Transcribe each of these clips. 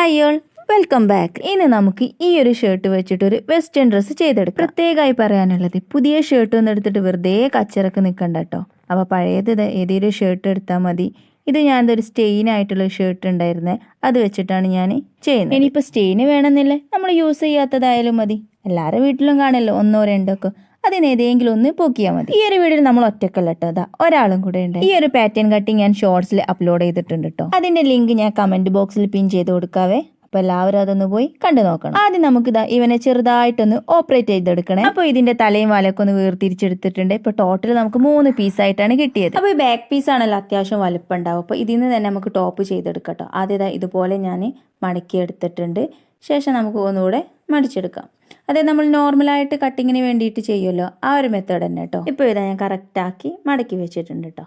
Hi all welcome back ഇനി നമുക്ക് ഈ ഒരു ഷർട്ട് വെച്ചിട്ട് ഒരു വെസ്റ്റേൺ ഡ്രസ്സ് ചെയ്തെടുക്കാം. പ്രത്യേകമായി പറയാനുള്ളത് പുതിയ ഷർട്ട് ഒന്ന് എടുത്തിട്ട് വെറുതെ കച്ചറക്ക് നിൽക്കണ്ട കേട്ടോ അപ്പോൾ പഴയത് ഏതെങ്കിലും ഷർട്ട് എടുത്താൽ മതി. ഇത് ഞാൻ ഒരു സ്റ്റെയിൻ ആയിട്ടുള്ള ഷർട്ട് ഉണ്ടായിരുന്നേ. അത് വെച്ചിട്ടാണ് ഞാൻ ചെയ്യുന്നത്. ഇനിയിപ്പോൾ സ്റ്റെയിന് വേണമെന്നില്ലേ? നമ്മൾ യൂസ് ചെയ്യാത്തതായാലും മതി. എല്ലാവരുടെ വീട്ടിലും കാണല്ലോ. ഒന്നോ രണ്ടോ ഒക്കെ. അതിന് ഏതെങ്കിലും ഒന്ന് പൊക്കിയാൽ മതി. ഈ ഒരു വീഡിയോയിൽ നമ്മൾ ഒറ്റക്കല്ല കേട്ടോ അതാ ഒരാളും കൂടെ ഉണ്ട്. ഈ ഒരു പാറ്റേൺ കട്ടിങ് ഞാൻ ഷോർട്സിൽ അപ്ലോഡ് ചെയ്തിട്ടുണ്ട് കേട്ടോ അതിന്റെ ലിങ്ക് ഞാൻ കമന്റ് ബോക്സിൽ പിൻ ചെയ്ത് കൊടുക്കാവേ. അപ്പൊ എല്ലാവരും അതൊന്ന് പോയി കണ്ടു നോക്കണം. ആദ്യം നമുക്ക് ഇതാ ഇവനെ ചെറുതായിട്ടൊന്ന് ഓപ്പറേറ്റ് ചെയ്തെടുക്കണേ. അപ്പൊ ഇതിന്റെ തലയും വാലൊക്കെ ഒന്ന് വേർതിരിച്ചെടുത്തിട്ടുണ്ട് ഇപ്പൊ ടോട്ടൽ നമുക്ക് മൂന്ന് പീസായിട്ടാണ് കിട്ടിയത്. അപ്പൊ ഈ ബാക്ക് പീസ് ആണല്ലോ അത്യാവശ്യം വലുപ്പം ഉണ്ടാവും അപ്പൊ ഇതിൽ നിന്ന് തന്നെ നമുക്ക് ടോപ്പ് ചെയ്തെടുക്കട്ടോ ആദ്യം ഇതാ ഇതുപോലെ ഞാൻ മടക്കി എടുത്തിട്ടുണ്ട് ശേഷം നമുക്ക് ഒന്നുകൂടെ മടിച്ചെടുക്കാം. അതായത് നമ്മൾ നോർമലായിട്ട് കട്ടിങ്ങിന് വേണ്ടിയിട്ട് ചെയ്യുമല്ലോ. ആ ഒരു മെത്തേഡ് തന്നെ കേട്ടോ ഇപ്പോൾ ഇതാ ഞാൻ കറക്റ്റാക്കി മടക്കി വെച്ചിട്ടുണ്ട് കേട്ടോ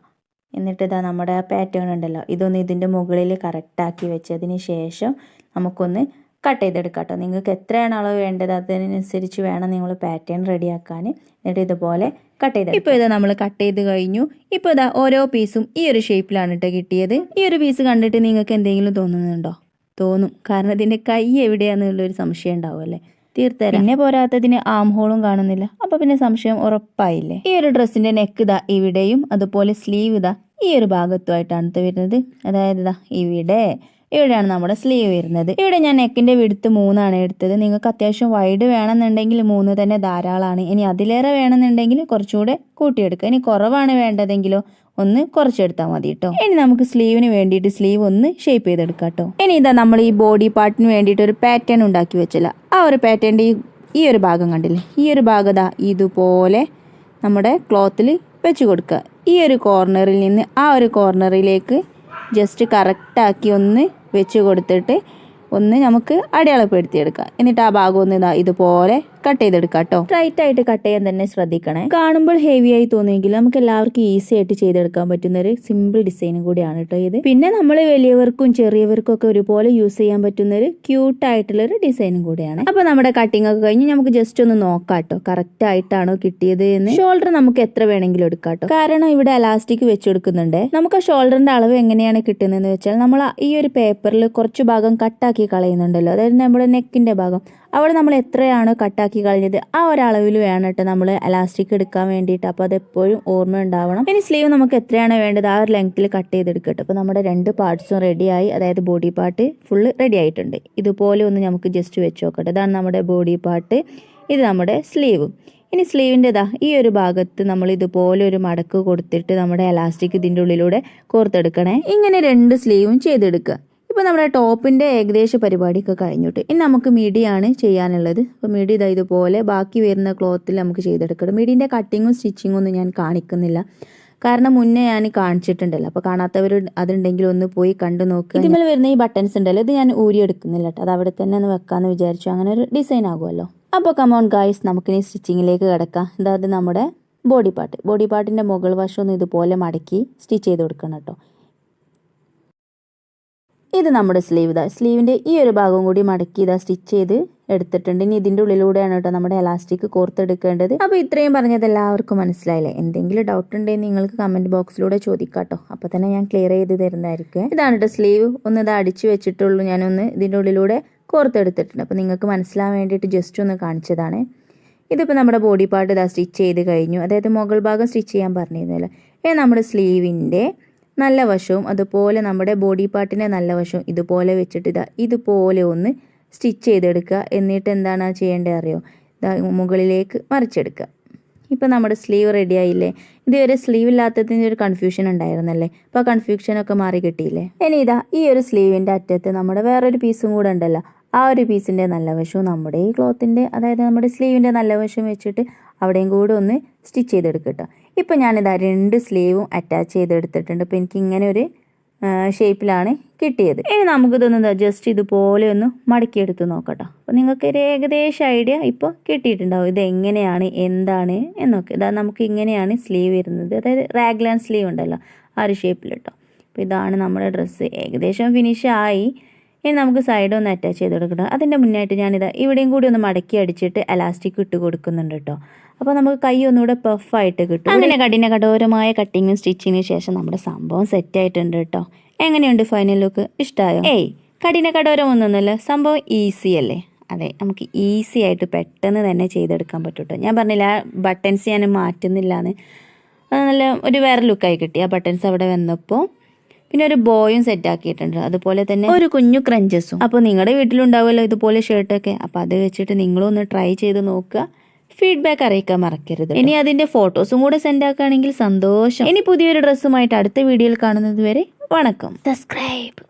എന്നിട്ട് ഇതാ നമ്മുടെ പാറ്റേൺ ഉണ്ടല്ലോ. ഇതൊന്ന് ഇതിന്റെ മുകളിൽ കറക്റ്റാക്കി വെച്ചതിന് ശേഷം നമുക്കൊന്ന് കട്ട് ചെയ്തെടുക്കാം കേട്ടോ നിങ്ങൾക്ക് എത്രയാണ് അളവ് വേണ്ടത് അതിനനുസരിച്ച് വേണം നിങ്ങൾ പാറ്റേൺ റെഡിയാക്കാൻ എന്നിട്ട് ഇതുപോലെ കട്ട് ചെയ്ത് ഇപ്പോൾ ഇതാ നമ്മൾ കട്ട് ചെയ്ത് കഴിഞ്ഞു. ഇപ്പോൾ ഇതാ ഓരോ പീസും ഈ ഒരു ഷേപ്പിലാണ് കേട്ടോ കിട്ടിയത്. ഈ ഒരു പീസ് കണ്ടിട്ട് നിങ്ങൾക്ക് എന്തെങ്കിലും തോന്നുന്നുണ്ടോ? തോന്നും. കാരണം ഇതിന്റെ കൈ എവിടെയാണെന്നുള്ളൊരു സംശയം ഉണ്ടാവും അല്ലേ? തീർത്തരാം. പിന്നെ പോരാത്തതിന് ആം ഹോളും കാണുന്നില്ല. അപ്പൊ പിന്നെ സംശയം ഉറപ്പായില്ലേ? ഈ ഒരു ഡ്രസ്സിന്റെ നെക്ക് ഇതാ ഇവിടെയും അതുപോലെ സ്ലീവ് ഇതാ ഈ ഒരു ഭാഗത്തുമായിട്ടാണ് വരുന്നത്. അതായത് ഇതാ ഇവിടെ ഇവിടെയാണ് നമ്മുടെ സ്ലീവ് വരുന്നത്. ഇവിടെ ഞാൻ നെക്കിന്റെ വിടുത്ത് മൂന്നാണ് എടുത്തത്. നിങ്ങൾക്ക് അത്യാവശ്യം വൈഡ് വേണമെന്നുണ്ടെങ്കിൽ മൂന്ന് തന്നെ ധാരാളമാണ്. ഇനി അതിലേറെ വേണമെന്നുണ്ടെങ്കിൽ കുറച്ചുകൂടെ കൂട്ടിയെടുക്കുക. ഇനി കുറവാണ് വേണ്ടതെങ്കിലോ ഒന്ന് കുറച്ചെടുത്താൽ മതി കേട്ടോ ഇനി നമുക്ക് സ്ലീവിന് വേണ്ടിയിട്ട് സ്ലീവ് ഒന്ന് ഷേപ്പ് ചെയ്തെടുക്കാം കേട്ടോ ഇനി ഇതാ നമ്മൾ ഈ ബോഡി പാർട്ടിന് വേണ്ടിയിട്ട് ഒരു പാറ്റേൺ ഉണ്ടാക്കി വെച്ചില്ല ആ ഒരു പാറ്റേണിന്റെ ഈ ഈ ഒരു ഭാഗം കണ്ടില്ലേ? ഈ ഒരു ഭാഗത ഇതുപോലെ നമ്മുടെ ക്ലോത്തിൽ വെച്ച് കൊടുക്കുക. ഈ ഒരു കോർണറിൽ നിന്ന് ആ ഒരു കോർണറിലേക്ക് ജസ്റ്റ് കറക്റ്റാക്കി ഒന്ന് വെച്ച് കൊടുത്തിട്ട് ഒന്ന് നമുക്ക് അടയാളപ്പെടുത്തിയെടുക്കാം. എന്നിട്ട് ആ ഭാഗം ഒന്ന് ഇതാ ഇതുപോലെ കട്ട് ചെയ്തെടുക്കാം കേട്ടോ സ്ട്രൈറ്റ് ആയിട്ട് കട്ട് ചെയ്യാൻ തന്നെ ശ്രദ്ധിക്കണേ. കാണുമ്പോൾ ഹെവി ആയി തോന്നിയെങ്കിലും നമുക്ക് എല്ലാവർക്കും ഈസി ആയിട്ട് ചെയ്തെടുക്കാൻ പറ്റുന്ന ഒരു സിമ്പിൾ ഡിസൈനും കൂടിയാണ് കേട്ടോ ഇത്. പിന്നെ നമ്മൾ വലിയവർക്കും ചെറിയവർക്കും ഒക്കെ ഒരുപോലെ യൂസ് ചെയ്യാൻ പറ്റുന്ന ഒരു ക്യൂട്ട് ആയിട്ടുള്ള ഒരു ഡിസൈനും കൂടിയാണ്. അപ്പൊ നമ്മുടെ കട്ടിംഗ് ഒക്കെ കഴിഞ്ഞ് നമുക്ക് ജസ്റ്റ് ഒന്ന് നോക്കാം കേട്ടോ കറക്റ്റ് ആയിട്ടാണോ കിട്ടിയത് എന്ന്. ഷോൾഡർ നമുക്ക് എത്ര വേണമെങ്കിലും എടുക്കാം കേട്ടോ കാരണം ഇവിടെ അലാസ്റ്റിക് വെച്ചെടുക്കുന്നുണ്ട്. നമുക്ക് ഷോൾഡറിന്റെ അളവ് എങ്ങനെയാണ് കിട്ടുന്നതെന്ന് വെച്ചാൽ നമ്മൾ ഈ ഒരു പേപ്പറിൽ കുറച്ച് ഭാഗം കട്ടാക്കി കളയുന്നുണ്ടല്ലോ. അതായത് നമ്മുടെ നെക്കിന്റെ ഭാഗം. അവിടെ നമ്മൾ എത്രയാണ് കട്ടാക്കി കളഞ്ഞത്? ആ ഒരളവിൽ വേണം കേട്ടോ നമ്മൾ അലാസ്റ്റിക് എടുക്കാൻ വേണ്ടിയിട്ട്. അപ്പോൾ അതെപ്പോഴും ഓർമ്മ ഉണ്ടാവണം. ഇനി സ്ലീവ് നമുക്ക് എത്രയാണ് വേണ്ടത്? ആ ഒരു ലെങ്ത്തിൽ കട്ട്. ചെയ്തെടുക്കട്ടെ അപ്പോൾ നമ്മുടെ രണ്ട് പാർട്സും റെഡിയായി അതായത് ബോഡി പാർട്ട് ഫുള്ള് റെഡി ആയിട്ടുണ്ട്. ഇതുപോലെ ഒന്ന് നമുക്ക് ജസ്റ്റ് വെച്ച് നോക്കട്ടെ. ഇതാണ് നമ്മുടെ ബോഡി പാർട്ട് ഇത് നമ്മുടെ സ്ലീവ് ഇനി സ്ലീവിന്റെ ഇതാ ഈ ഒരു ഭാഗത്ത് നമ്മൾ ഇതുപോലെ ഒരു മടക്ക് കൊടുത്തിട്ട് നമ്മുടെ എലാസ്റ്റിക് ഇതിന്റെ ഉള്ളിലൂടെ കോർത്തെടുക്കണേ. ഇങ്ങനെ രണ്ട് സ്ലീവും ചെയ്തെടുക്കുക ഇപ്പോൾ നമ്മുടെ ടോപ്പിന്റെ ഏകദേശ പരിപാടിയൊക്കെ കഴിഞ്ഞിട്ട് ഇനി നമുക്ക് മിഡിയാണ് ചെയ്യാനുള്ളത്. അപ്പോൾ മിഡി ഇതാ ഇതുപോലെ ബാക്കി വരുന്ന ക്ലോത്തിൽ നമുക്ക് ചെയ്തെടുക്കണം. മിഡിന്റെ കട്ടിങ്ങും സ്റ്റിച്ചിങ്ങും ഒന്നും ഞാൻ കാണിക്കുന്നില്ല. കാരണം മുന്നേ ഞാൻ കാണിച്ചിട്ടുണ്ടല്ലോ. അപ്പോൾ കാണാത്തവർ അതുണ്ടെങ്കിൽ ഒന്ന് പോയി കണ്ടു നോക്കുക ഇതിൽ വരുന്ന ഈ ബട്ടൺസ് ഉണ്ടല്ലോ ഇത് ഞാൻ ഊരി എടുക്കുന്നില്ല കേട്ടോ. അത് അവിടെ തന്നെ ഒന്ന് വെക്കാമെന്ന് വിചാരിച്ചു. അങ്ങനെ ഒരു ഡിസൈൻ ആകുമല്ലോ. അപ്പോൾ കമോൺ ഗായ്സ് നമുക്കിനി സ്റ്റിച്ചിങ്ങിലേക്ക് കിടക്കാം. അതായത് നമ്മുടെ ബോഡി പാർട്ട്. ബോഡി പാർട്ടിന്റെ മുകൾ വശം ഒന്ന് ഇതുപോലെ മടക്കി സ്റ്റിച്ച് ചെയ്ത് കൊടുക്കണം കേട്ടോ. ഇത് നമ്മുടെ സ്ലീവ് ഇതാ. സ്ലീവിന്റെ ഈ ഒരു ഭാഗം കൂടി മടക്കി ഇതാ സ്റ്റിച്ച് ചെയ്ത് എടുത്തിട്ടുണ്ട്. ഇനി ഇതിന്റെ ഉള്ളിലൂടെയാണ് കേട്ടോ നമ്മുടെ എലാസ്റ്റിക് കോർത്തെടുക്കേണ്ടത്. അപ്പോൾ ഇത്രയും പറഞ്ഞത് എല്ലാവർക്കും മനസ്സിലായില്ലേ? എന്തെങ്കിലും ഡൗട്ട് ഉണ്ടെങ്കിൽ നിങ്ങൾക്ക് കമന്റ് ബോക്സിലൂടെ ചോദിക്കാട്ടോ. അപ്പോൾ തന്നെ ഞാൻ ക്ലിയർ ചെയ്ത് തരുന്നതായിരിക്കും. ഇതാണ് കേട്ടോ സ്ലീവ് ഒന്ന് ഇത് അടിച്ച് വെച്ചിട്ടുള്ളൂ. ഞാനൊന്ന് ഇതിന്റെ ഉള്ളിലൂടെ കോർത്തെടുത്തിട്ടുണ്ട്. അപ്പോൾ നിങ്ങൾക്ക് മനസ്സിലാവാൻ വേണ്ടിയിട്ട് ജസ്റ്റ് ഒന്ന് കാണിച്ചതാണ്. ഇതിപ്പോൾ നമ്മുടെ ബോഡി പാർട്ട് ഇതാ സ്റ്റിച്ച് ചെയ്ത് കഴിഞ്ഞു. അതായത് മുകൾ ഭാഗം സ്റ്റിച്ച് ചെയ്യാൻ പറഞ്ഞിരുന്നല്ലോ. ഇനി നമ്മുടെ സ്ലീവിന്റെ നല്ല വശവും അതുപോലെ നമ്മുടെ ബോഡി പാർട്ടിന്റെ നല്ല വശവും ഇതുപോലെ വെച്ചിട്ട് ഇതാ ഇതുപോലെ ഒന്ന് സ്റ്റിച്ച് ചെയ്തെടുക്കുക. എന്നിട്ട് എന്താണ് ചെയ്യേണ്ടത് അറിയോ? ഇതാ മുകളിലേക്ക് മറിച്ചെടുക്കുക. ഇപ്പം നമ്മുടെ സ്ലീവ് റെഡി ആയില്ലേ? ഇതുവരെ സ്ലീവ് ഇല്ലാത്തതിന്റെ ഒരു കൺഫ്യൂഷൻ ഉണ്ടായിരുന്നല്ലേ? അപ്പോൾ ആ കൺഫ്യൂഷനൊക്കെ മാറി കിട്ടിയില്ലേ? ഇനി ഇതാ ഈ ഒരു സ്ലീവിന്റെ അറ്റത്ത് നമ്മുടെ വേറൊരു പീസും കൂടെ ഉണ്ടല്ലോ. ആ ഒരു പീസിന്റെ നല്ല വശവും നമ്മുടെ ഈ ക്ലോത്തിന്റെ അതായത് നമ്മുടെ സ്ലീവിന്റെ നല്ല വശം വെച്ചിട്ട് അവിടെയും കൂടെ ഒന്ന് സ്റ്റിച്ച് ചെയ്തെടുക്കട്ടോ ഇപ്പം ഞാനിതാ രണ്ട് സ്ലീവും അറ്റാച്ച് ചെയ്തെടുത്തിട്ടുണ്ട്. അപ്പോൾ എനിക്ക് ഇങ്ങനെ ഒരു ഷേപ്പിലാണ് കിട്ടിയത്. ഇനി നമുക്കിതൊന്ന് ജസ്റ്റ് ഇതുപോലെ ഒന്ന് മടക്കിയെടുത്ത് നോക്കട്ടോ. അപ്പോൾ നിങ്ങൾക്ക് ഒരു ഏകദേശം ഐഡിയ ഇപ്പോൾ കിട്ടിയിട്ടുണ്ടാവും. ഇത് എങ്ങനെയാണ് എന്താണ് എന്നൊക്കെ. ഇതാ നമുക്ക് ഇങ്ങനെയാണ് സ്ലീവ് വരുന്നത്. അതായത് റാഗ്ലാൻ സ്ലീവ് ഉണ്ടല്ലോ ആ ഒരു ഷേപ്പിൽ കേട്ടോ അപ്പോൾ ഇതാണ് നമ്മുടെ ഡ്രസ്സ് ഏകദേശം ഫിനിഷ് ആയി. ഇനി നമുക്ക് സൈഡ് ഒന്ന് അറ്റാച്ച് ചെയ്ത് കൊടുക്കണം അതിന്റെ മുന്നായിട്ട് ഞാനിതാ ഇവിടെയും കൂടി ഒന്ന് മടക്കി അടിച്ചിട്ട് എലാസ്റ്റിക് ഇട്ട് കൊടുക്കുന്നുണ്ട് കേട്ടോ അപ്പോൾ നമുക്ക് കൈ ഒന്നുകൂടെ പഫായിട്ട് കിട്ടും. അങ്ങനെ കഠിന കഠോരമായ കട്ടിങ്ങും സ്റ്റിച്ചിങ്ങിന് ശേഷം നമ്മുടെ സംഭവം സെറ്റ് ആയിട്ടുണ്ട് കേട്ടോ എങ്ങനെയുണ്ട് ഫൈനൽ ലുക്ക് ഇഷ്ടമായോ ഏയ് കഠിന കഠോരമൊന്നുമല്ല സംഭവം ഈസി അല്ലേ? അതെ നമുക്ക് ഈസി ആയിട്ട് പെട്ടെന്ന് തന്നെ ചെയ്തെടുക്കാൻ പറ്റും കേട്ടോ ഞാൻ പറഞ്ഞില്ല ബട്ടൺസ് ഞാൻ മാറ്റുന്നില്ല എന്ന് നല്ല ഒരു വേറെ ലുക്കായി കിട്ടി. ആ ബട്ടൺസ് അവിടെ വന്നപ്പോൾ പിന്നെ ഒരു ബോയും സെറ്റ് ആക്കിയിട്ടുണ്ട്. അതുപോലെ തന്നെ ഒരു കുഞ്ഞു ക്രഞ്ചസും അപ്പോൾ നിങ്ങളുടെ വീട്ടിലുണ്ടാവുമല്ലോ ഇതുപോലെ ഷർട്ടൊക്കെ അപ്പോൾ അത് വെച്ചിട്ട് നിങ്ങളും ഒന്ന് ട്രൈ ചെയ്ത് നോക്കുക. ഫീഡ്ബാക്ക് അറിയിക്കാൻ മറക്കരുത്. ഇനി അതിന്റെ ഫോട്ടോസും കൂടെ സെൻഡ് ആക്കുകയാണെങ്കിൽ സന്തോഷം. ഇനി പുതിയൊരു ഡ്രസ്സുമായിട്ട് അടുത്ത വീഡിയോയിൽ കാണുന്നത് വരെ വണക്കം. സബ്സ്ക്രൈബ്